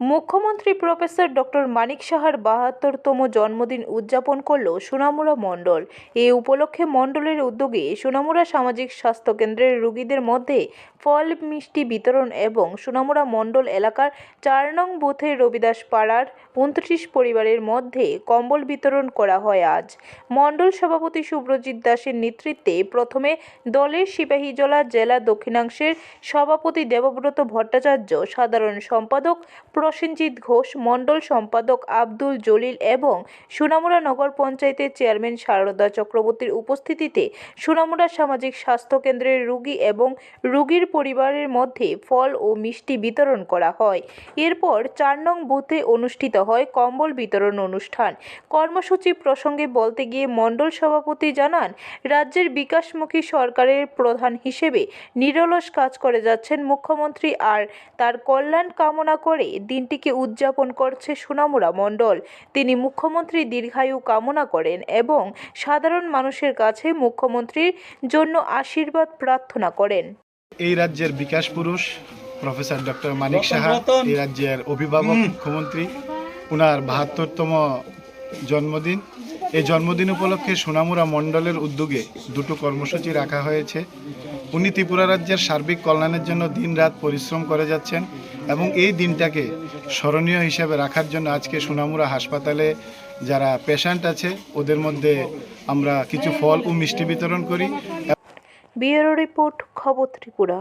মুখ্যমন্ত্রী professor doctor মানিক সাহার বাহাত্তরতম জন্মদিন উদযাপন করল সোনামুড়া মণ্ডল। এই উপলক্ষে মণ্ডলের উদ্যোগে সোনামুড়া সামাজিক স্বাস্থ্য কেন্দ্রের রোগীদের মধ্যে ফল, মিষ্টি বিতরণ এবং সোনামুড়া মণ্ডল এলাকার চার নং বুথে রবিদাস পাড়ার উনত্রিশ পরিবারের মধ্যে কম্বল বিতরণ করা হয় আজ। মণ্ডল সভাপতি সুব্রজিৎ দাসের নেতৃত্বে প্রথমে দলের সিপাহীজলা জেলা দক্ষিণাংশের সভাপতি দেবব্রত ভট্টাচার্য, সাধারণ সম্পাদক প্রসেনজিৎ ঘোষ, মণ্ডল সম্পাদক আব্দুল জলিল এবং সোনামুড়া নগর পঞ্চায়েতের চেয়ারম্যান সারদা চক্রবর্তীর উপস্থিতিতে সোনামুড়া সামাজিক স্বাস্থ্য কেন্দ্রের রোগী এবং রুগীর পরিবারের মধ্যে ফল ও মিষ্টি বিতরণ করা হয়। এরপর চার নং বুথে অনুষ্ঠিত হয় কম্বল বিতরণ অনুষ্ঠান। কর্মসূচি প্রসঙ্গে বলতে গিয়ে মণ্ডল সভাপতি জানান, রাজ্যের বিকাশমুখী সরকারের প্রধান হিসেবে নিরলস কাজ করে যাচ্ছেন মুখ্যমন্ত্রী আর তার কল্যাণ কামনা করে দিনটিকে উদযাপন করছে সুনামুরা মণ্ডল। তিনি মুখ্যমন্ত্রী দীর্ঘায়ু কামনা করেন এবং সাধারণ মানুষের কাছে মুখ্যমন্ত্রীর জন্য আশীর্বাদ প্রার্থনা করেন। এই রাজ্যের বিকাশ পুরুষ প্রফেসর ডক্টর মানিক সাহা এই রাজ্যের অভিভাবক মুখ্যমন্ত্রী ওনার বাহাত্তরতম জন্মদিন। এই জন্মদিন উপলক্ষে সোনামুরা মণ্ডলের উদ্যোগে দুটো কর্মসূচি রাখা হয়েছে। উনি ত্রিপুরা রাজ্যের সার্বিক কল্যাণের জন্য দিনরাত পরিশ্রম করে যাচ্ছেন এবং এই দিনটাকে স্মরণীয় হিসাবে রাখার জন্য আজকে সোনামুরা হাসপাতালে যারা পেশেন্ট আছে, ওদের মধ্যে আমরা কিছু ফল ও মিষ্টি বিতরণ করি। ব্যুরো রিপোর্ট, খবর ত্রিপুরা।